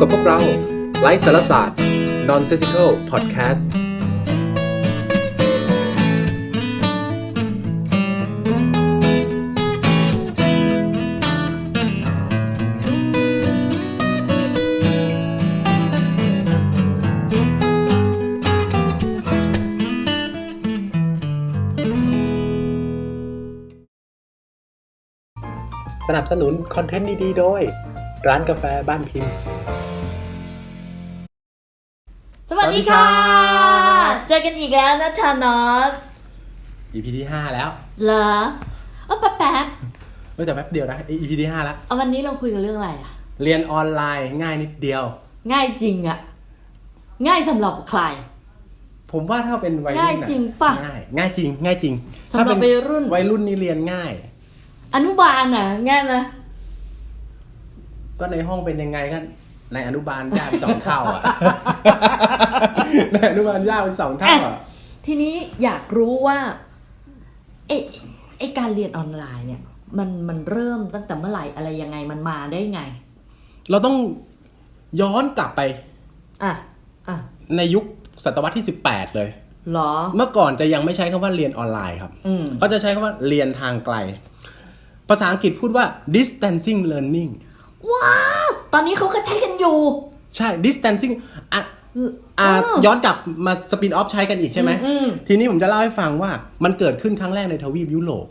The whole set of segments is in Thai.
กับพวกเราไลฟ์สารศาสตร์ Nonsensical Podcast สนับสนุนคอนเทนต์ดีๆ โดย ร้านกาแฟบ้านพิมพ์ สวัสดีค่ะสวัสดีครับเจอกันอีกแล้วนะธานอส EP ที่5แล้วเหรอเออแป๊บแป๊บเฮ้ยแต่แป๊บเดียวนะ EP ที่5แล้ว เอาวันนี้เราคุยกันเรื่องอะไรอะเรียนออนไลน์ง่ายนิดเดียว ง่ายจริงอะง่ายสำหรับใคร ผมว่าถ้าเป็นวัยรุ่นง่ายน่จริงปะง่ายง่ายจริง ง่ายจริงสำหรับถ้าเป็นวัยรุ่น วัยรุ่นนี่เรียนง่าย อนุบาลน่ะง่ายไหม ก็ในห้องเป็นยังไงก็ในอนุบาลยากเป็นสองเท่าอะ ในอนุบาลยากเป็นสองเท่าอะ ทีนี้อยากรู้ว่าไอ้ไอ้การเรียนออนไลน์เนี่ย มันมันเริ่มตั้งแต่เมื่อไหร่อะไรยังไงมันมาได้ไง เราต้องย้อนกลับไปอะอะในยุคศตวรรษที่ 18 เลยเหรอ เมื่อก่อนจะยังไม่ใช้คำว่าเรียนออนไลน์ครับ อืมเขาจะใช้คำว่าเรียนทางไกล ภาษาอังกฤษพูดว่า distancing learning ว้าวตอนนี้เขาก็ใช้กันอยู่ ใช่ distancing อะอะเออย้อนกลับมาสปินออฟใช้กันอีกใช่ไหมอืมอืมทีนี้ผมจะเล่าให้ฟังว่ามันเกิดขึ้นครั้งแรกในทวีปยุโรป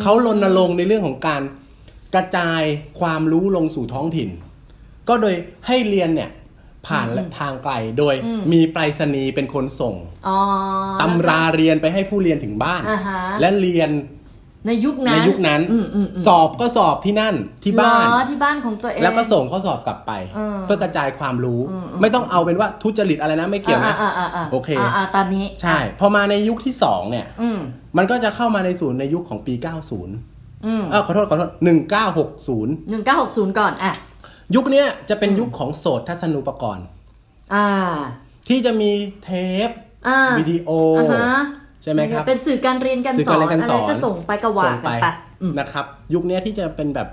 เขารณรงค์ในเรื่องของการกระจายความรู้ลงสู่ท้องถิ่น ก็โดยให้เรียนเนี่ยผ่านทางไกลโดยมีไปรษณีย์เป็นคนส่งอ๋อตำราเรียนไปให้ผู้เรียนถึงบ้านอ่าฮะและเรียน ในยุคนั้นในยุคนั้นอืมอืมอืมสอบก็สอบที่นั่นที่บ้านเหรอที่บ้านของตัวเองแล้วก็ส่งข้อสอบกลับไปเออเพื่อกระจายความรู้ ไม่ต้องเอาเป็นว่าทุจริตอะไรนะไม่เกี่ยวนะอ่าอ่าอ่าโอเคอ่าอ่าตอนนี้ใช่ พอมาในยุคที่สองเนี่ยอืมมันก็จะเข้ามาในศูนย์ในยุคของปี 90อืมเออขอโทษขอโทษ1960หนึ่งเก้าหกศูนย์ก่อนอะยุคเนี้ยจะเป็นยุคของโสตทัศนูปกรณ์อ่า ที่จะมีเทปอ่าวิดีโออ่าฮะใช่ไหมครับ เป็นสื่อการเรียนการสื่อสกาอรนเรียนการอะสไรอนจะส่งไปกระว่าส่งกันไปอืมนะครับ ยุคเนี้ยที่จะเป็นแบบ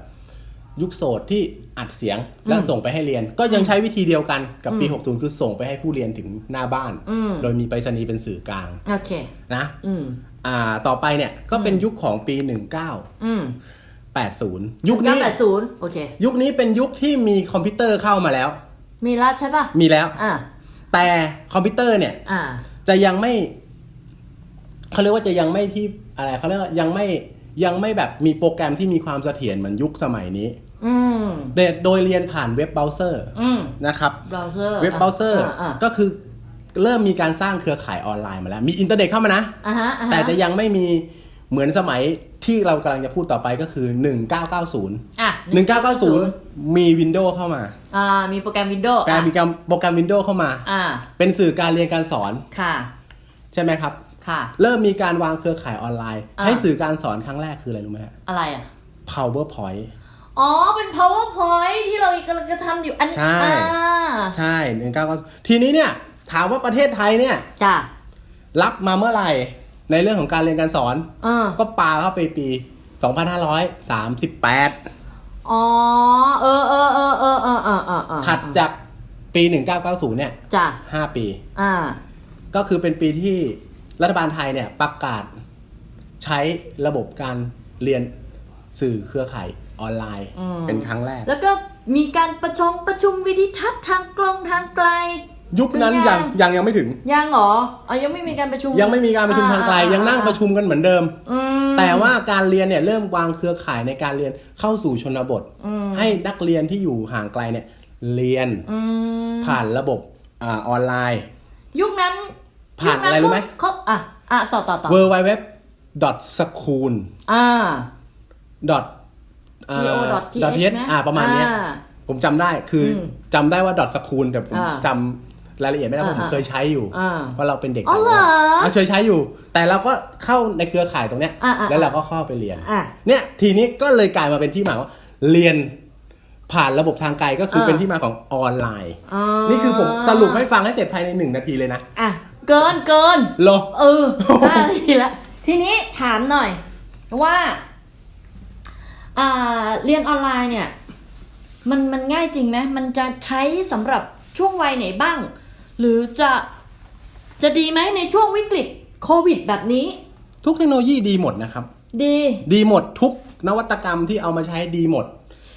ยุคโสดที่อัดเสียงแล้วส่งไปให้เรียน ก็ยังใช้วิธีเดียวกันกับปี 60 คือส่งไปให้ผู้เรียนถึงหน้าบ้านอืมโดยมีไปรษณีย์เป็นสื่อกลางโอเคนะอืมอ่าต่อไปเนี่ยก็เป็นยุคของปีอืม1980 ยุคนี้เก้าแปดศูนย์โอเคยุคนี้เป็นยุคที่มีคอมพิวเตอร์เข้ามาแล้ว มีละใช่ป่ะมีแล้วอ่าแต่คอมพิวเตอร์เนี่ยอ่าจะยังไม่ เขาเรียกว่าจะยังไม่ที่อะไรเขาเรียกว่ายังไม่ยังไม่แบบมีโปรแกรมที่มีความเสถียรเหมือนยุคสมัยนี้อืมโดยโดยเรียนผ่านเว็บเบราว์เซอร์อืมนะครับเบราว์เซอร์เว็บเบราว์เซอร์อ่าก็คือเริ่มมีการสร้างเครือข่ายออนไลน์มาแล้ว มีอินเทอร์เน็ตเข้ามานะอ่าฮะอ่าฮะแต่จะยังไม่มีเหมือนสมัยที่เรากำลังจะพูดต่อไปก็คือ 1990อะ1990 มี Windows เข้ามาอ่ามีโปรแกรมวินโดว์การมีการโปรแกรม Windows เข้ามาอ่าเป็นสื่อการเรียนการสอนค่ะ ใช่ไหมครับ ค่ะ เริ่มมีการวางเครือข่ายออนไลน์ ใช้สื่อการสอนครั้งแรกคืออะไรรู้ไหมฮะอะไรอะ powerpoint อ๋อ เป็น powerpoint ที่เรากำลังจะทำอยู่อันใช่ใช่หนึ่งเก้าทีนี้เนี่ย ถามว่าประเทศไทยเนี่ยจ้ะรับมาเมื่อไหร่ ในเรื่องของการเรียนการสอนอก็ปาเข้าไปปี 2538 อ๋อ เออเออเออเออเออเออเออถัดจากปี 1990 เนี่ยจ้ะ5ปี อ่า ก็คือเป็นปีที่ รัฐบาลไทยเนี่ยประกาศใช้ระบบการเรียนสื่อเครือข่ายออนไลน์ อืมเป็นครั้งแรก แล้วก็มีการประชงประชุมวิดิทัศน์ทางกลงทางไกล ยุคนั้นเป็นยัยังงยังยังไม่ถึง ยังเหรออ๋อยังไม่มีการประชุมยังไม่มีการประชุมทางไกล อ่ยังนั่งประชุมกันเหมือนเดิม อืม แต่ว่าการเรียนเนี่ยเริ่มวางเครือข่ายในการเรียนเข้าสู่ชนบท อืม ให้นักเรียนที่อยู่ห่างไกลเนี่ยเรียนอืม ผ่านระบบอาออนไลน์ ยุคนั้น ผ่านยุคอะไรรู้ไหมเขาเขาอะอะต่อต่อต่อ w w w school อ่า dot อ่า to.th dot th อ่าประมาณเนี้ยอ่ผมจำได้คืออมจำได้ว่า dot school แต่ผมอ่าจำรายละเอียดไม่ได้เพราะผมอ่าเคยใช้อยู่อ่าเพราะเราเป็นเด็กอ๋อเหรอต่างจังหวัดอะเคยใช้อยู่ แต่เราก็เข้าในเครือข่ายตรงเนี้ยอ่าอ่าแล้วเราก็เข้าไปเรียนอะเนี่ยทีนี้ก็เลยกลายมาเป็นที่มาว่า เรียนผ่านระบบทางไกลก็คือเออเป็นที่มาของออนไลน์อ๋อนี่คือผมสรุปให้ฟังให้เสร็จภายในหนึ่งนาทีเลยนะอะ เกินเกินโลเออห้านาทีละทีนี้ถามหน่อย ว่าอ่าเรียนออนไลน์เนี่ย มันมันง่ายจริงไหมมันจะใช้สำหรับช่วงวัยไหนบ้าง หรือจะจะดีไหมในช่วงวิกฤตโควิดแบบนี้ ทุกเทคโนโลยีดีหมดนะครับ ดี ดีหมดทุกนวัตกรรมที่เอามาใช้ดีหมด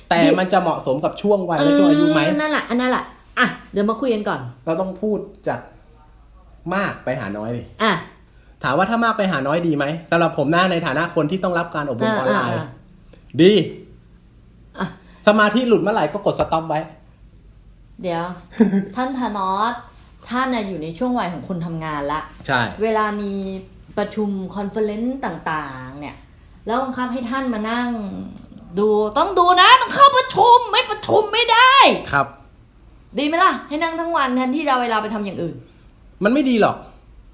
แต่ดี มันจะเหมาะสมกับช่วงวัยและช่วงอายุไหม เนั่นแหละอันนั้นแหละอะเดี๋ยวมาคุยกันก่อน เราต้องพูดจาก มากไปหาน้อยดิอะถามว่าถ้ามากไปหาน้อยดีไหมสำหรับผมนะในฐานะคนที่ต้องรับการอบรมออนไลน์อ่าดีอะสมาธิหลุดเมื่อไหร่ก็กดสต็อปไว้ เดี๋ยว ท่านธนอสท่านน่ะอยู่ในช่วงวัยของคนทำงานละใช่ เวลามีประชุมคอนเฟอเรนซ์ต่าง ๆ เนี่ย แล้วบังคับให้ท่านมานั่ง ดูต้องดูนะ ต้องเข้าประชุมไม่ประชุมไม่ได้ ครับ ดีไหมล่ะ ให้นั่งทั้งวันแทนที่จะเอาเวลาไปทำอย่างอื่น มันไม่ดีหรอก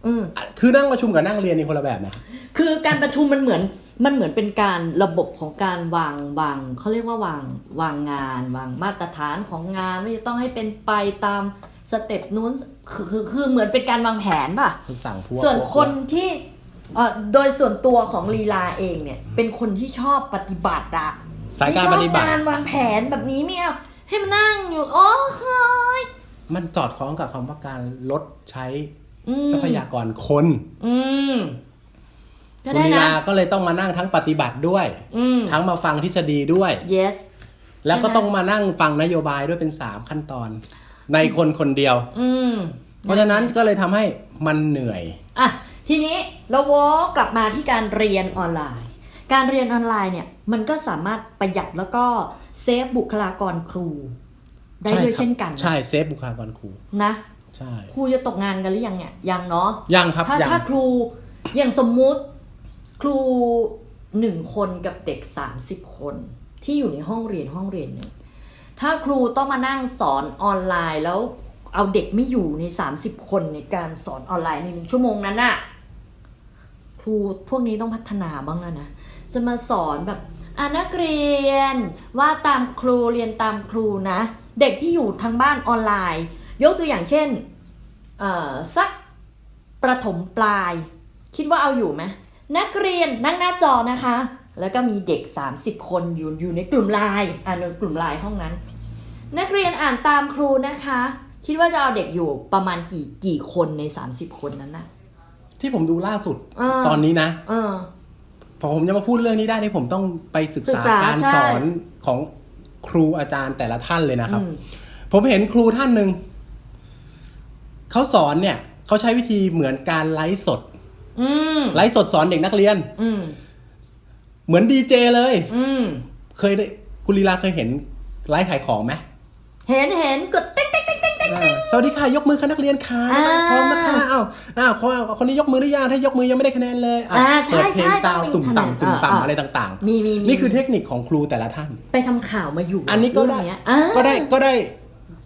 อืมคือนั่งประชุมกับนั่งเรียนนี่คนละแบบนะ คือการประชุมมันเหมือนมันเหมือนเป็นการระบบของการวางวางเขาเรียกว่าวางวางงาน วางมาตรฐานของงานไม่จะต้องให้เป็นไปตามสเต็ปนู้นคือคือคือเหมือนเป็นการวางแผนป่ะสั่งพวกส่วนคนที่เอ่อโดยส่วนตัวของลีลาเองเนี่ย เป็นคนที่ชอบปฏิบัติอะสายการปฏิบัติไม่ชอบการวางแผนแบบนี้ไม่เอาให้มันนั่งอยู่โอ้ย มันจอดคล้องกับคำว่าการลดใช้อืมทรัพยากรคน อืมก็คุณได้ลีนะลาก็เลยต้องมานั่งทั้งปฏิบัติด้วยอืมทั้งมาฟังทฤษฎีด้วย yes แล้วก็ใช่ไหมต้องมานั่งฟังนโยบายด้วยเป็นสามขั้นตอน ในคนคนเดียว อืมเพราะฉะนั้นก็เลยทำให้มันเหนื่อยอะทีนี้เราวกกลับมาที่การเรียนออนไลน์ การเรียนออนไลน์เนี่ย มันก็สามารถประหยัดแล้วก็เซฟบุคลากรครู ได้ด้วยใครับเช่นกัน ใช่เซฟบุคลากรครูนะใช่ครูจะตกงานกันหรือยังเนี่ยยังเนาะยังครับถ้ายังถ้าครูอย่างสมมุติครูหนึ่งคนกับเด็กสามสิบคนที่อยู่ในห้องเรียนห้องเรียนหนึ่งถ้าครูต้องมานั่งสอนออนไลน์แล้วเอาเด็กไม่อยู่ในสามสิบคนในการสอนออนไลน์ในหนึ่งชั่วโมงนั้นน่ะครูพวกนี้ต้องพัฒนาบ้างแล้วนะ จะมาสอนแบบอะนักเรียนว่าตามครูเรียนตามครูนะ เด็กที่อยู่ทางบ้านออนไลน์ ยกตัวอย่างเช่นเอ่อสักประถมปลาย คิดว่าเอาอยู่ไหมนักเรียนนั่งหน้าจอนะคะ แล้วก็มีเด็ก 30 คนอยู่อยู่ในกลุ่มไลน์อ่านในกลุ่มไลน์ห้องนั้น นักเรียนอ่านตามครูนะคะ คิดว่าจะเอาเด็กอยู่ประมาณกี่กี่คนใน 30 คนนั้นน่ะที่ผมดูล่าสุดอ่าตอนนี้นะเออพอผมจะมาพูดเรื่องนี้ได้นี่ผมต้องไปศึกศึษากษาการใช่สอนของ ครูอาจารย์แต่ละท่านเลยนะครับอืมผมเห็นครูท่านหนึ่งเขาสอนเนี่ยเขาใช้วิธีเหมือนการไลฟ์สดอืมไลฟ์สดสอนเด็กนักเรียนอืมเหมือนดีเจเลยอืมเคยได้คุณลีลาเคยเห็นไลฟ์ขายของไหมเห็นเห็นกดติ๊ง สวัสดีค่ะยกมือค่ะนักเรียนค่ะอ่าพร้อมนะคะอ้าวอ้าวคนคนนี้ยกมือหรือยังถ้ายกมือยังไม่ได้คะแนนเลยอะอ่าใช่เปิดเพลงใช่ซาวด์ต้ตุ่องมมีคะแนนต่ำตุ่มอ่าต่ำอ่าอะไรต่าง มีมีมีๆนี่คือเทคนิคของครูแต่ละท่าน ไปทำข่าวมาอยู่อันนี้ก็ได้ เรื่องเนี้ยอ่าก็ได้ก็ได้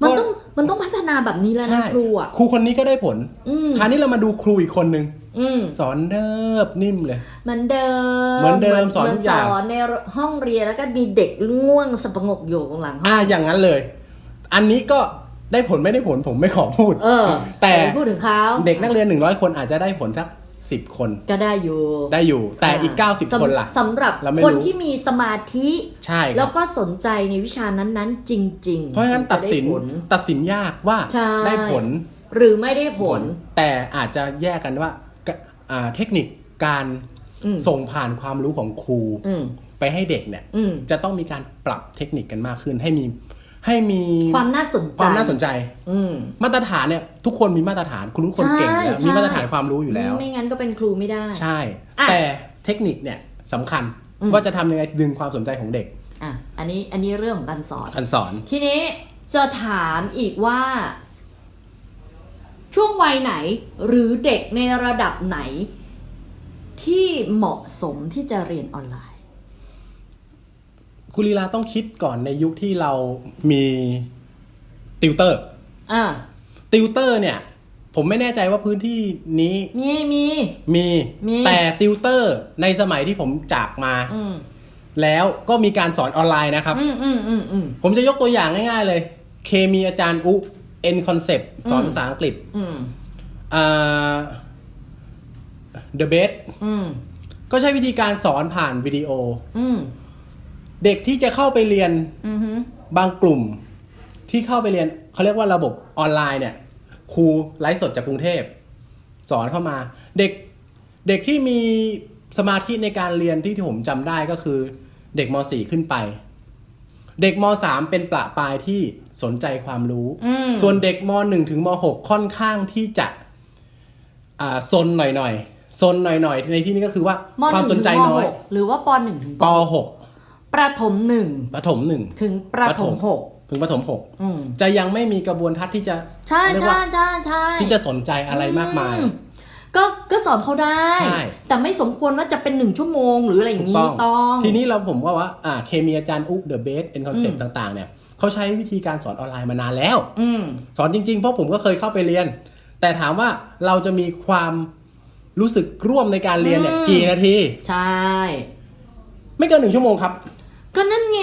มันก็ต้องมันต้องพัฒนาแบบนี้แล้วนะใช่ครูอะ ครูคนนี้ก็ได้ผลอืมคราวนี้เรามาดูครูอีกคนหนึ่งอืมสอนเนิบนิ่มเลย เหมือนเดิมเหมือนเดิมสอนทุกอย่าง สอนในห้องเรียนแล้วก็มีเด็กง่วงสับประงกอยู่ข้างหลังห้อง อ่าอย่างนั้นเลย อันนี้ก็ ได้ผลไม่ได้ผลผมไม่ขอพูด เออแต่อย่าไปพูดถึงเขาเด็กนักเรียนหนึ่งร้อยคนอาจจะได้ผลสักสิบคนก็ได้อยู่ ได้อยู่ แต่อีกเก้าสิบสำคนล่ะสำหรับเราไม่คนรู้ที่มีสมาธิใช่คแล้รัวบก็สนใจในวิชานั้นๆ จริง ๆ เพราะฉะนั้นถึงตัดสินจะไผลตัดสินยากว่าใช่ได้ผล หรือไม่ได้ผล แต่อาจจะแยกกันว่ากะอ่าเทคนิคการอืมส่งผ่านความรู้ของครูอืมไปให้เด็กเนี่ยอืมจะต้องมีการปรับเทคนิคกันมากขึ้นให้มี ให้มีความน่าสนใจความน่าสนใจ อืมมาตรฐานเนี่ย ทุกคนมีมาตรฐานคุณทุกคนเก่งอยู่แล้วใช่มีมาตรฐานความรู้อยู่แล้ว ไม่งั้นก็เป็นครูไม่ได้ ใช่อะแต่เทคนิคเนี่ยสำคัญอืมว่าจะทำยังไงดึงความสนใจของเด็ก อะอันนี้อันนี้เรื่องของการสอนการสอน ทีนี้จะถามอีกว่า ช่วงวัยไหน หรือเด็กในระดับไหน ที่เหมาะสมที่จะเรียนออนไลน์ คุณลีลาต้องคิดก่อนในยุคที่เรามีติวเตอร์อะติวเตอร์เนี่ย ผมไม่แน่ใจว่าพื้นที่นี้ มีมี มี มี แต่ติวเตอร์ในสมัยที่ผมจากมา อืมแล้วก็มีการสอนออนไลน์นะครับ อืมอืมอืมอืม ผมจะยกตัวอย่างง่ายๆเลย เคมีอาจารย์อุ N Concept สอนอืม ภาษาอังกฤษอืมอ่า The Best อืมก็ใช้วิธีการสอนผ่านวิดีโอ อืม เด็กที่จะเข้าไปเรียนอืมฮึบางกลุ่มที่เข้าไปเรียนเขาเรียกว่าระบบออนไลน์เนี่ยครูไลฟ์สดจากกรุงเทพ สอนเข้ามา เด็กเด็กที่มีสมาธิในการเรียนที่ผมจำได้ก็คือ เด็กม .4 ขึ้นไป เด็กม .3 เป็นประปรายที่สนใจความรู้อืมส่วนเด็กม .1 ถึงม .6 ค่อนข้างที่จะอ่าซนหน่อยๆซนหน่อยๆในที่นี้ก็คือว่ามความหสนึ่นงใจถึงมน้อยหกหรือว่าปหนึ่งถึงปป .6 ประถมหนึ่งประถมหนึ่งถึงประถมหกถึงประถมหกอืมจะยังไม่มีกระบวนทัศน์ที่จะใช่เรียกใช่ว่าใช่ใช่ที่จะสนใจอะไรมากมายอืก็ก็สอนเขาได้ใช่แต่ไม่สมควรว่าจะเป็นหนึ่งชั่วโมงหรืออะไรอย่างนี้ถูกต้อง ทีนี้เราผมว่าว่าอ่าเคมีอาจารย์อุเดอะเบสเอ็นคอนเซ็ปอืต์มต่าง ๆ เนี่ยเขาใช้วิธีการสอนออนไลน์มานานแล้วอืมสอนจริง ๆ เพราะผมก็เคยเข้าไปเรียน แต่ถามว่าเราจะมีความรู้สึกร่วมในการเรียนเนี่ยอืมกี่นาที ใช่ ไม่เกินหนึ่งชั่วโมงครับ ก็นั่นไง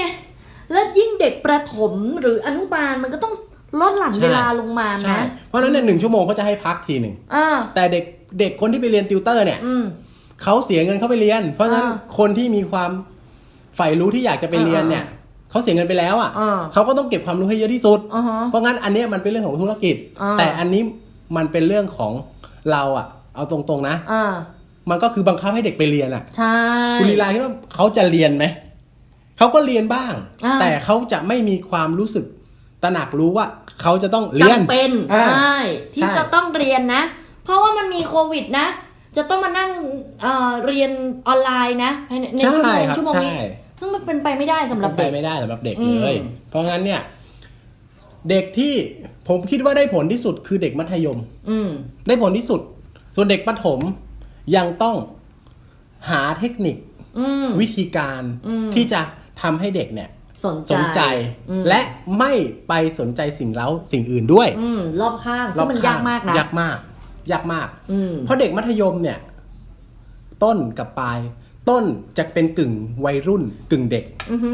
แล้วยิ่งเด็กประถมหรืออนุบาลมันก็ต้องลดหลั่นใช่เวลาลงมาใช่นะ เพราะฉะนั้นเนี่ยหนึ่งชั่วโมงเขาจะให้พักทีหนึ่งอ่าแต่เด็กเด็กคนที่ไปเรียนติวเตอร์เนี่ยอืมเขาเสียเงินเข้าไปเรียน เพราะฉะนั้นอ่าคนที่มีความใฝ่รู้ที่อยากจะไปเรียนเนี่ยอ่เขาเสียเงินไปแล้วอะอ่าเขาก็ต้องเก็บความรู้ให้เยอะที่สุดอ่าฮะเพราะงั้นอันเนี้ยมันเป็นเรื่องของธุรกิจอ่าแต่อันนี้มันเป็นเรื่องของเราอะ เอาตรงๆนะอ่ามันก็คือบังคับให้เด็กไปเรียนอะใช่คุณลีลาคิดว่าเขาจะเรียนไหม เขาก็เรียนบ้าง อ่า แต่เขาจะไม่มีความรู้สึกตระหนักรู้ว่าเขาจะต้องเรียน จำเป็นอ่าใช่ที่ใช่ จะต้องเรียนนะ เพราะว่ามันมีโควิดนะ จะต้องมานั่งเอ่อเรียนออนไลน์นะภายในในใช่ชั่วโมงครับชั่วโมงใช่นี้ซึ่งมันเป็นไปไม่ได้สำหรับเป็นไปเด็ก ไม่ได้สำหรับเด็กอืม เลย เพราะงั้นเนี่ย เด็กที่ผมคิดว่าได้ผลที่สุดคือเด็กมัธยม อืม ได้ผลที่สุด ส่วนเด็กประถมยังต้องหาเทคนิคอืม วิธีการอืม ที่จะ ทำให้เด็กเนี่ยสนใจสนใจอืมและไม่ไปสนใจสิ่งเล้าสิ่งอื่นด้วย อืมรอบข้างรซึ่องบมันข้ยากมากนะยากมาก ยากมากอืมเพราะเด็กมัธยมเนี่ย ต้นกับปลาย ต้นจะเป็นกึ่งวัยรุ่น กึ่งเด็กอือฮึ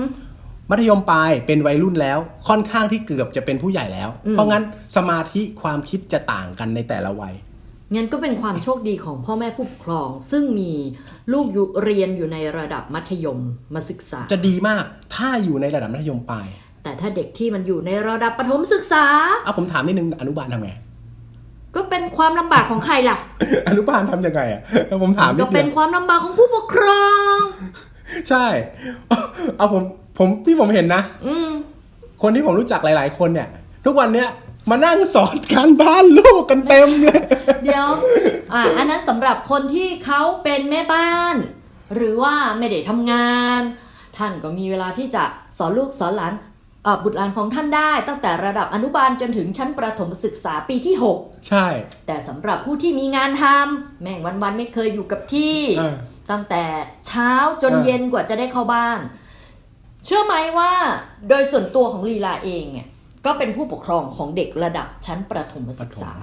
มัธยมปลายเป็นวัยรุ่นแล้ว ค่อนข้างที่เกือบจะเป็นผู้ใหญ่แล้วอืมเพราะงั้นสมาธิความคิดจะต่างกันในแต่ละวัย งั้นก็เป็นความโชคดีของพ่อแม่ผู้ปกครอง ซึ่งมีลูกอยู่เรียนอยู่ในระดับมัธยมมาศึกษา จะดีมากถ้าอยู่ในระดับมัธยมปลายแต่ถ้าเด็กที่มันอยู่ในระดับประถมศึกษาเอาผมถามนิดนึงอนุบาลทำไงก็เป็นความลำบากของใครล่ะ อนุบาลทำยังไงอะเอาผมถามนิก็ดเป็เดีนยวความลำบากของผู้ปกครอง ใช่ เอาผมผมที่ผมเห็นนะอืมคนที่ผมรู้จักหลาย ๆ คนเนี่ย ทุกวันเนี้ย มานั่งสอนการบ้านลูกกันเต็มเลย เดี๋ยวอะอันนั้นสำหรับคนที่เขาเป็นแม่บ้าน หรือว่าไม่ได้ทำงาน ท่านก็มีเวลาที่จะสอนลูกสอนหลานเอ่อบุตรหลานของท่านได้ ตั้งแต่ระดับอนุบาลจนถึงชั้นประถมศึกษาปีที่ใช่6แต่สำหรับผู้ที่มีงานทำแม่งวันๆไม่เคยอยู่กับที่ เออ ตั้งแต่เช้าจนเออเย็นกว่าจะได้เข้าบ้าน เชื่อไหมว่าโดยส่วนตัวของลีลาเองเนี่ย ก็เป็นผู้ปกครองของเด็กระดับชั้นประถมศึกษา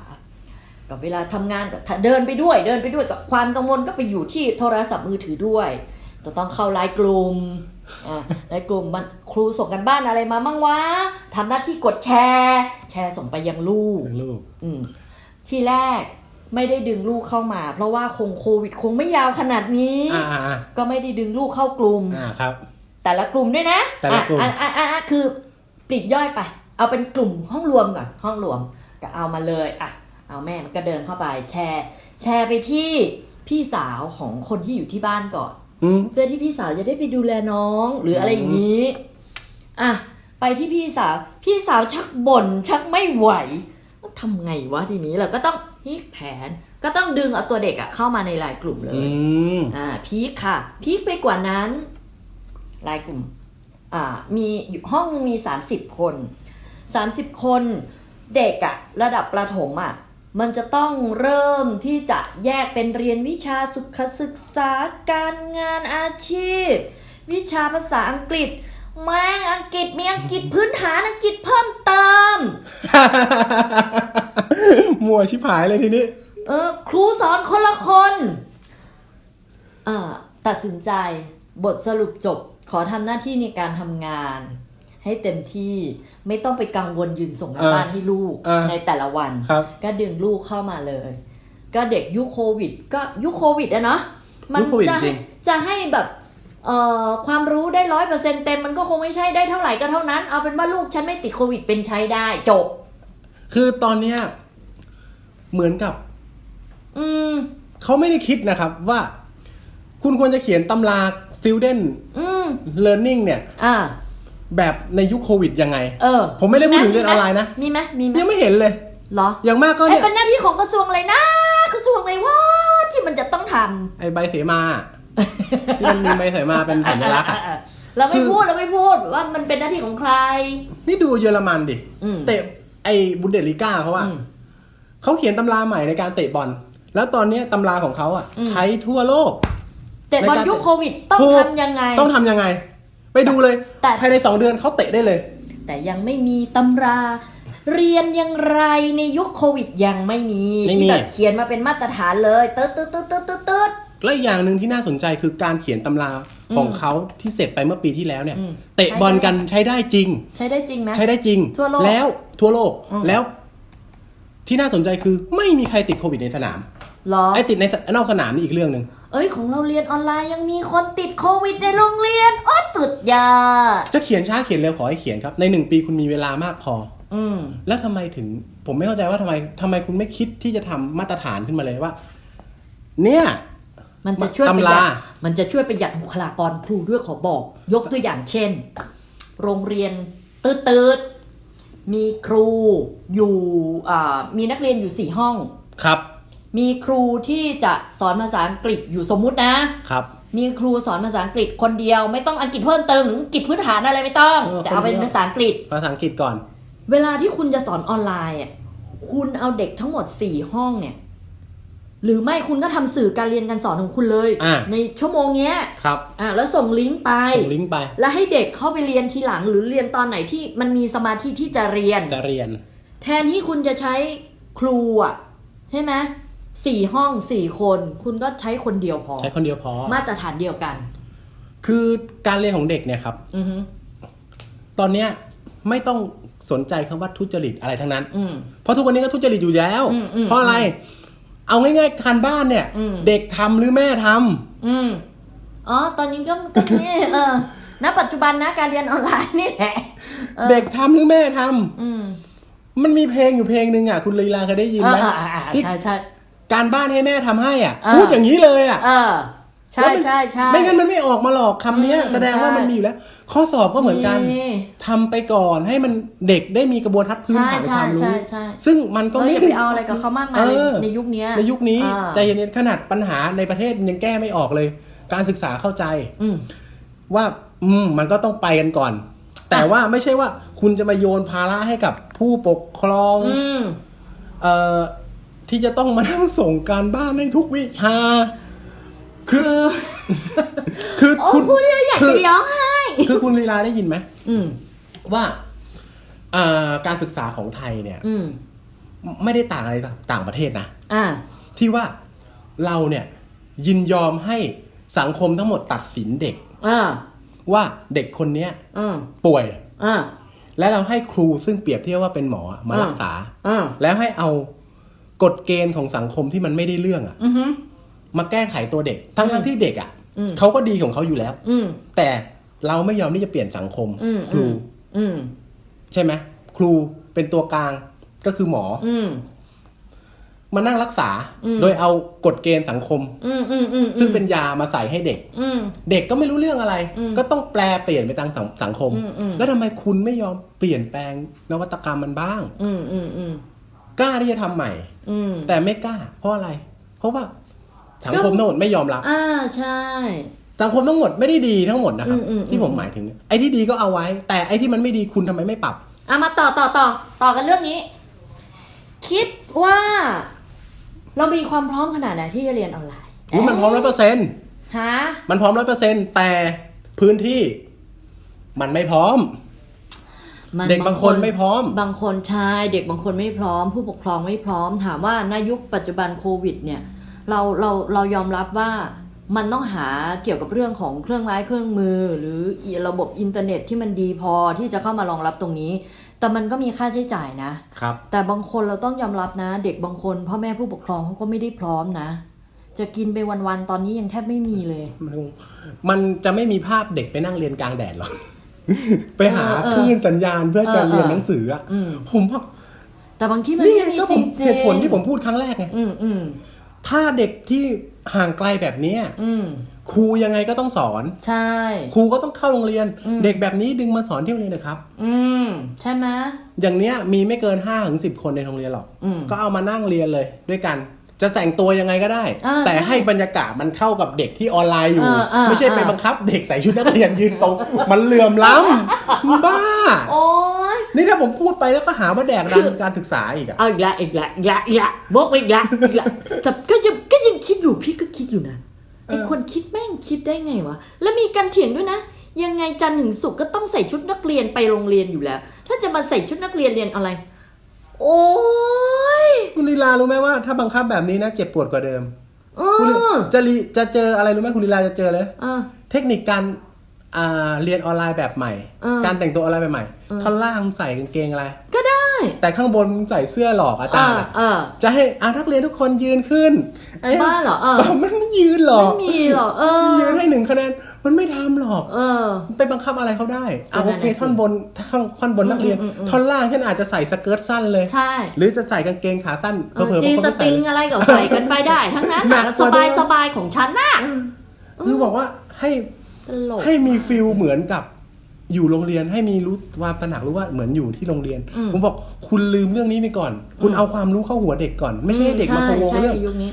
กับเวลาทำงานกับเดินไปด้วย เดินไปด้วยกับความกังวลก็ไปอยู่ที่โทรศัพท์มือถือด้วยจะต้องเข้าไลน์กลุ่มอ่าไลน์กลุ่มมันครูส่งกันบ้านอะไรมามั่งวะทำหน้าที่กดแชร์ แชร์ส่งไปยังลูกลูกอืมที่แรกไม่ได้ดึงลูกเข้ามา เพราะว่าคงโควิดคงไม่ยาวขนาดนี้อ่าอ่าอ่าก็ไม่ได้ดึงลูกเข้ากลุ่มอ่าครับ แต่ละกลุ่มด้วยนะแต่ละกลุ่มอะอะอะอะคือปลีกย่อยไป เอาเป็นกลุ่มห้องรวมก่อนห้องรวมก็เอามาเลยอะเอาแม่มันก็เดินเข้าไปแชร์ แชร์ไปที่พี่สาวของคนที่อยู่ที่บ้านก่อนอืมเพื่อที่พี่สาวจะได้ไปดูแลน้อง หรืออะไรอย่างนี้อะไปที่พี่สาว พี่สาวชักบ่นชักไม่ไหวทำไงวะทีนี้เราก็ต้องพลิกแผนก็ต้องดึงเอาตัวเด็กอะเข้ามาในไลน์กลุ่มเลอืยมอ่าพีคค่ะ พีคไปกว่านั้นไลน์กลุ่ม อ่า มีอยู่ห้องนึงมี30คน 30 คนเด็กอะระดับประถมอะมันจะต้องเริ่มที่จะแยกเป็นเรียนวิชาสุขศึกษาการงานอาชีพ วิชาภาษาอังกฤษแม่งอังกฤษมีอังกฤษพื้นฐานอังกฤษเพิ่มเติม มัวชิบหายเลยทีนี้ เออ ครูสอนคนละคนเอ่อตัดสินใจบทสรุปจบขอทำหน้าที่ในการทำงาน ให้เต็มที่ ไม่ต้องไปกังวลยืนส่งกันเออบ้านให้ลูกเออในแต่ละวันครับก็ดึงลูกเข้ามาเลย ก็เด็กยุคโควิด ก็ยุคโควิดอะเนาะมัยุคโควิดจะจริให้งจะให้แบบเอ่อความรู้ได้ร้อยเปอร์เซ็นเต็มมันก็คงไม่ใช่ได้เท่าไหร่ก็เท่านั้น เอาเป็นว่าลูกฉันไม่ติดโควิดเป็นใช้ได้จบ คือตอนเนี้ยเหมือนกับ อืมเขาไม่ได้คิดนะครับว่า คุณควรจะเขียนตำรา student อืม learning เนี่ยอ่า แบบในยุคโควิดยังไง เออ ผมไม่ได้พูดถึงเรียนออนไลน์นะ มีไหมมีไหมยังไม่เห็นเลย เหรอ อย่างมากก็ไอ้เนี่ยเป็นหน้าที่ของกระทรวงอะไรนะ กระทรวงอะไรวะที่มันจะต้องทไอใบเสมาที่มันมีใบเสมาเป็นำสัญลักษณ์อะเราไม่คือพูดเราไม่พูดว่ามันเป็นหน้าที่ของใคร นี่ดูเยอรมันดิอืมเตะไอบุนเดสลิก้าเขาอะอืมเขาเขียนตำราใหม่ในการเตะบอล แล้วตอนเนี้ยตำราของเขาอะอืมใช้ทั่วโลกแต่บอลในการยุคโควิดต้องถูกทำยังไง ต้องทำยังไง ไปดูเลย แต่ ภายในสองเดือนเขาเตะได้เลย แต่ยังไม่มีตำรา เรียนอยังไรในยุคโควิดยังไม่มีไม่มี ที่แบบเขียนมาเป็นมาตรฐานเลยตืดตืดตืดตืดตืดตืดและอีกอย่างหนึ่งที่น่าสนใจคือการเขียนตำราของเขาที่เสร็จไปเมื่อปีที่แล้วเนี่ย อืม เตะบอลกันใช้ได้จริง ใช้ได้จริงไหม ใช้ได้จริง ทั่วโลกแล้วทั่วโลกอืม แล้ว ที่น่าสนใจคือไม่มีใครติดโควิดในสนามเหรอ ไอ้ติดในสนอกสนามนี่อีกเรื่องหนึ่ง เอ้ยของเราเรียนออนไลน์ยังมีคนติดโควิดในโรงเรียน โอ้ตุดยา จะเขียนช้าเขียนเร็วขอให้เขียนครับ ในหนึ่งปีคุณมีเวลามากพอ อืม แล้วทำไมถึง ผมไม่เข้าใจว่าทำไมทำไมคุณไม่คิดที่จะทำมาตรฐานขึ้นมาเลยว่า เนี่ย มันจะช่วยประหยัตำราดมันจะช่วยประหยัดบุคลากรครูด้วยขอบอก ยกตัวอย่างเช่น โรงเรียนตืดตืดๆมีครูอยู่อ่ามีนักเรียนอยู่สี่ห้อง ครับ มีครูที่จะสอนภาษาอังกฤษอยู่สมมุตินะครับ มีครูสอนภาษาอังกฤษคนเดียว ไม่ต้องอังกฤษเพิ่มเติมหรืออังกฤษพื้นฐานอะไรไม่ต้องเออแต่เอาเป็นคนเดียว ภาษาอังกฤษ ภาษาอังกฤษก่อน เวลาที่คุณจะสอนออนไลน์อะคุณเอาเด็กทั้งหมดสี่ห้องเนี่ย หรือไม่คุณก็ทำสื่อการเรียนการสอนของคุณเลย อ่า ในชั่วโมงเนี้ยครับอ่าแล้วส่งลิงก์ไป ส่งลิงก์ไปแล้วให้เด็กเข้าไปเรียนทีหลังหรือเรียนตอนไหนที่มันมีสมาธิที่จะเรียน จะเรียน แทนที่คุณจะใช้ครูอะใช่ไหม สี่ห้องสี่คน คุณก็ใช้คนเดียวพอ ใช้คนเดียวพอ มาตรฐานเดียวกัน คือการเรียนของเด็กเนี่ยครับ อือฮึตอนเนี้ยไม่ต้องสนใจคำว่าทุจริตอะไรทั้งนั้น อืม เพราะทุกวันนี้ก็ทุจริตอยู่แล้ว อืมอืมเพราะอะไร เอาง่ายๆการบ้านเนี่ย อืม เด็กทำหรือแม่ทำ อืมอ๋อ ตอนนี้ก็ก็นี่เออณปัจจุบันนะการเรียนออนไลน์นี่แหละออเด็กทำหรือแม่ทำ อืมมันมีเพลงอยู่เพลงหนึ่งอะ คุณลีลาเคยได้ยินเอไหมออ่าอ่าที่ใช่ใช่ การบ้านให้แม่ทำให้อะอ่าพูดอย่างนี้เลยอะเออใช่แล้วมันใช่ใช่ไม่งั้นมันไม่ออกมาหรอกคำเนี้ยอืมแสดงว่าใช่มันมีอยู่แล้ว ข้อสอบก็เหมือนกันมีทำไปก่อนให้มันเด็กได้มีกระบวนทัศน์พื้นใช่ฐานใช่ความรู้ใช่ใช่ซึ่งมันก็ก็ไม่ไม่ไปเอาอะไรกับเขามากมายเออในยุคเนี้ยในยุคนี้อ่าใจเย็นๆขนาดปัญหาในประเทศยังแก้ไม่ออกเลย การศึกษาเข้าใจ อืมว่า อืมมันก็ต้องไปกันก่อน แต่ว่าไม่ใช่ว่าคุณจะมาโยนภาระให้กับผู้ปกครองอืมเอ่อ ที่จะต้องมานั่งส่งการบ้านให้ทุกวิชาคือคือ คือโอ้คุณพูดแล้วอยากคืจะร้องไห้คือคุณลีลาได้ยินไหมอืมว่าเอ่อการศึกษาของไทยเนี่ย อืมไม่ได้ต่างอะไรจากต่างประเทศนะ อ่า ที่ว่าเราเนี่ยยินยอมให้สังคมทั้งหมดตัดสินเด็ก อ่า ว่าเด็กคนเนี้ยอืมป่วย อ่า และเราให้ครูซึ่งเปรียบเทียบว่าเป็นหมอมาอ่ารักษา อ่า แล้วให้เอา กฎเกณฑ์ของสังคมที่มันไม่ได้เรื่องอะอือฮึ มาแก้ไขตัวเด็ก ทั้งทั้งๆที่เด็กอะอืม เขาก็ดีของเขาอยู่แล้ว อืม แต่เราไม่ยอมที่จะเปลี่ยนสังคม อืม ครู อืม ใช่ไหมครูเป็นตัวกลางก็คือหมออืม มานั่งรักษา อืม โดยเอากฎเกณฑ์สังคม อืมอืมอืมซึ่งเป็นยามาใส่ให้เด็ก อืม เด็กก็ไม่รู้เรื่องอะไร อืมก็ต้องแปลเปลี่ยนไปตามสังสังคม อืมอืม แล้วทำไมคุณไม่ยอมเปลี่ยนแปลงนวัตกรรมมันบ้าง อืมอืมอืม กล้าที่จะทำใหม่ อืมแต่ไม่กล้า เพราะอะไร เพราะว่าสังคมทั้งหมดไม่ยอมรับ อ่าใช่สังคมทั้งหมดไม่ได้ดีทั้งหมดนะครับอืมอืมที่ผมหมายถึง ไอ้ที่ดีก็เอาไว้ แต่ไอ้ที่มันไม่ดีคุณทำไมไม่ปรับอะมาต่อต่อต่อต่อกันเรื่องนี้ คิดว่าเรามีความพร้อมขนาดไหนที่จะเรียนออนไลน์อุ๊ยมันพร้อมร้อยเปอร์เซ็นต์ฮะมันพร้อมร้อยเปอร์เซ็นต์แต่พื้นที่ มันไม่พร้อม มันเด็กบางคนไม่พร้อม บางคนใช่เด็กบางคนไม่พร้อม ผู้ปกครองไม่พร้อม ถามว่าในยุคปัจจุบันโควิดเนี่ยเราเราเรายอมรับว่ามันต้องหาเกี่ยวกับเรื่องของเครื่องไม้เครื่องมือ หรือระบบอินเทอร์เน็ตที่มันดีพอที่จะเข้ามารองรับตรงนี้ แต่มันก็มีค่าใช้จ่ายนะครับ แต่บางคนเราต้องยอมรับนะ เด็กบางคนพ่อแม่ผู้ปกครองเขาก็ไม่ได้พร้อมนะ จะกินไปวันๆตอนนี้ยังแทบไม่มีเลย มันคงมันจะไม่มีภาพเด็กไปนั่งเรียนกลางแดดหรอก ไปหาเออเออคลื่นสัญญาณเพื่อจะเออเออเรียนหนังสืออะอืมผมว่าแต่บางที่มันนี่ไงไม่มีก็จผริมงๆเหตุผลที่ผมพูดครั้งแรกไงอืมอืมถ้าเด็กที่ห่างไกลแบบเนี้ยอืมครูยังไงก็ต้องสอน ใช่ ครูก็ต้องเข้าโรงเรียนอืมเด็กแบบนี้ดึงมาสอนที่โรงเรียนนะครับ อืมใช่ไหมอย่างเนี้ยมีไม่เกิน5้าถึงสิคนในโรงเรียนหรอกอืมก็เอามานั่งเรียนเลยด้วยกัน จะแต่งตัวยังไงก็ได้อ่าแต่ใช่ให้บรรยากาศมันเข้ากับเด็กที่ออนไลน์อยู่อ่าอ่าไม่ใช่ไปอ่าบังคับ เด็กใส่ชุดนักเรียนยืนตรง มันเหลื่อมล้ำบ้าโอ้ยนี่ถ้าผมพูดไปแล้วก็หาว่าแดกดันการศึกษาอีกอะเอาอีกละอีกละอีกละอีกละวกไปอีกละอีกละแต่ก็ยังก็ยังคิดอยู่พี่ก็คิดอยู่นะไอคนคิดแม่งคิดได้ไงวะแล้วมีการเถียงด้วยนะยังไงจันทร์ถึงศุกร์ก็ต้องใส่ชุดนักเรียนไปโรงเรียนอยู่แล้ว ถ้าจะมาใส่ชุดนักเรียนเรียนอะไร โอ้ยคุณลีลารู้ไหมว่าถ้าบังคับแบบนี้นะเจ็บปวดกว่าเดิมเอคุณลีอจะลีจะเจออะไรรู้ไหมคุณลีลาจะเจอเลย เออ เทคนิคการอ่าเรียนออนไลน์แบบใหม่ เออการแต่งตัวออนไลน์แบบใหม่เออท่อนล่างใส่กางเกงอะไรก็ได้ แต่ข้างบนใส่เสื้อหลอกอาจารย์อะเออจะให้อานักเรียนทุกคนยืนขึ้นไอ้บ้าเหรอเออมันไม่ยืนหรอกไม่มีหรอกเออยืนให้หนึ่งคะแนนมันไม่ทำหรอก เออ ไปบังคับอะไรเขาได้อะก็โอนั่นเคน่ะสิท่อนบนท่อนท่อนบนนักเรียนอืมอืมอืมท่อนล่างฉันอาจจะใส่สเกิร์ตสั้นเลยใช่หรือจะใส่กางเกงขาสั้นเออเผลอๆจีบางคนสไม่ใส่ติงเลยอะไรก็ใส่กันไปได้ ทั้งนั้นหนัน่ะกกสว่าบายเดิมสบายของฉันน่ะคือบอกว่าให้ตลกให้มีฟิลเหมือนกับ อยู่โรงเรียนให้มีรู้ความตระหนักรู้ว่าเหมือนอยู่ที่โรงเรียนอืมผมบอกคุณลืมเรื่องนี้ไปก่อน คุณเอาความรู้เข้าหัวเด็กก่อน ไม่ใช่ให้เด็กมาพะวงใช่เรื่องใช่ยุคนี้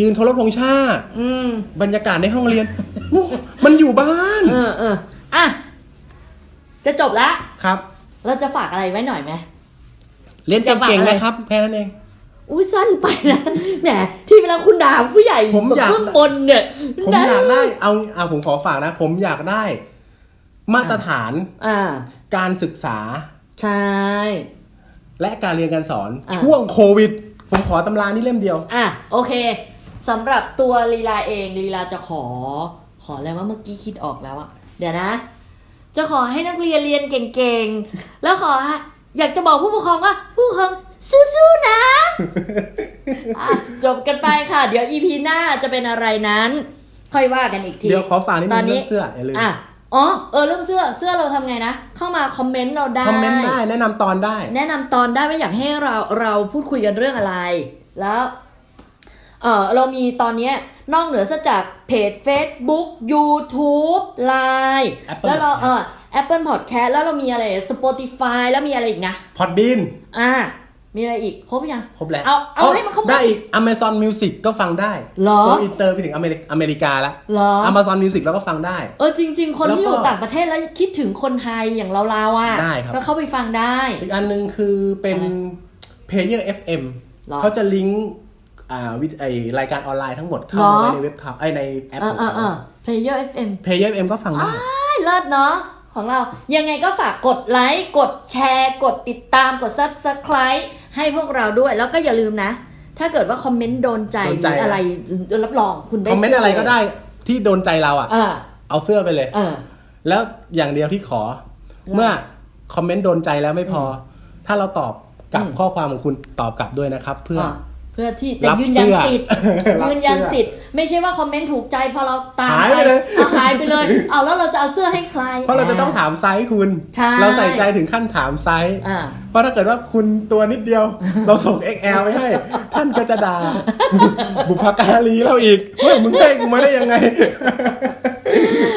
ยืนเคารพธงชาติอืมบรรยากาศในห้องเรียนโอ้มันอยู่บ้านเออเอออะจะจบละครับ เราจะฝากอะไรไว้หน่อยไหมเรียนอย่าฝากเก่งอะไรๆนะครับแค่นั้นเองอุ้ยสั้นไปนะแหมที่เวลาคุณด่าผู้ใหญ่ผมอยากเบื้องบนเนี่ยผมอยากได้เอาเอาผมขอฝากนะ ผมอยากได้ มาตรฐานอ่าการศึกษา ใช่ และการเรียนการสอนอะ ช่วงโควิด ผมขอตำรานี่เล่มเดียว อะโอเคสำหรับตัวลีลาเองลีลาจะขอ ขออะไรว่าเมื่อกี้คิดออกแล้วอะเดี๋ยวนะ จะขอให้นักเรียนเรียนเก่งๆ แล้วขอให้อยากจะบอกผู้ปกครองว่า ผู้ปกครองสู้ๆนะอะจบกันไปค่ะ เดี๋ยวอีพีหน้าจะเป็นอะไรนั้น ค่อยว่ากันอีกที เดี๋ยวขอฝากนิดตนึอนงนี้ เรื่องเสื้ออย่าลืม อะ อ๋อเออเรื่องเสื้อเสื้อเราทำไงนะ เข้ามาคอมเมนต์เราได้คอมเมนต์ได้แนะนำตอนได้ แนะนำตอนได้ว่าอยากให้เราเราพูดคุยกันเรื่องอะไร แล้วเออเรามีตอนเนี้ยนอกเหนือซะจากเพจ Facebook YouTube Line Apple แล้วเราเออ Apple Podcast แล้วเรามีอะไร Spotify แล้วมีอะไรอีกนะพอดบินอ่า มีอะไรอีก ครบยัง ครบแล้วเอาเอาให้มันครบได้อีก Amazon Music ก็ฟังได้เหรอโกอินเตอร์ไปถึงอเมริกอเมริกาแล้วเหรอ Amazon Music แล้วก็ฟังได้ เออจริง ๆ คนแล้วก็ที่อยู่ต่างประเทศแล้วคิดถึงคนไทยอย่างเราเราๆอะได้ครับก็เข้าไปฟังได้ อีกอันหนึงคือเป็นอะไร Player FM หรอเขาจะลิงก์อ่าวิไอรายการออนไลน์ทั้งหมดเข้าหรอมาไว้ในเว็บเขาไอยในแอปเอขอองเออเขาเออ Player FM Player FM ก็ฟังได้ได้เลิศเนาะ ของเรา ยังไงก็ฝากกดไลค์ กดแชร์ กดติดตามกด Subscribe ให้พวกเราด้วย แล้วก็อย่าลืมนะ ถ้าเกิดว่าคอมเมนต์โดนใจโดนหใจ รืออะไรรับรองคุณได้คอมเมนต์อะไรก็ได้ที่โดนใจเราอะเออเอาเสื้อไปเลย เออ แล้วอย่างเดียวที่ขอเมื่อคอมเมนต์โดนใจแล้วไม่พออถ้าเราตอบกลับอืมข้อความของคุณตอบกลับด้วยนะครับ เพื่อออะ เพื่อที่จะรับยืนยันเสื้อสิทธิ์รับยืนยันเสื้อสิทธิ์ไม่ใช่ว่าคอมเมนต์ถูกใจพอเราตามหายไปเลย อาหายไปเลยเอาแล้วเราจะเอาเสื้อให้ใคร เพราะเราจะต้องถามไซส์คุณ ใช่ เราใส่ใจถึงขั้นถามไซส์ อ่า เพราะถ้าเกิดว่าคุณตัวนิดเดียว เราส่ง XL ไปให้ ท่านก็จะด่า บุพการีเราอีกเฮ้ยมึงได้กูมาได้ยังไง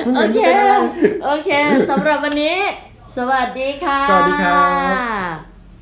มึงโอเห็นเคกูเป็นอะไรโอเค สำหรับวันนี้ สวัสดีค่ะ สวัสดีครับ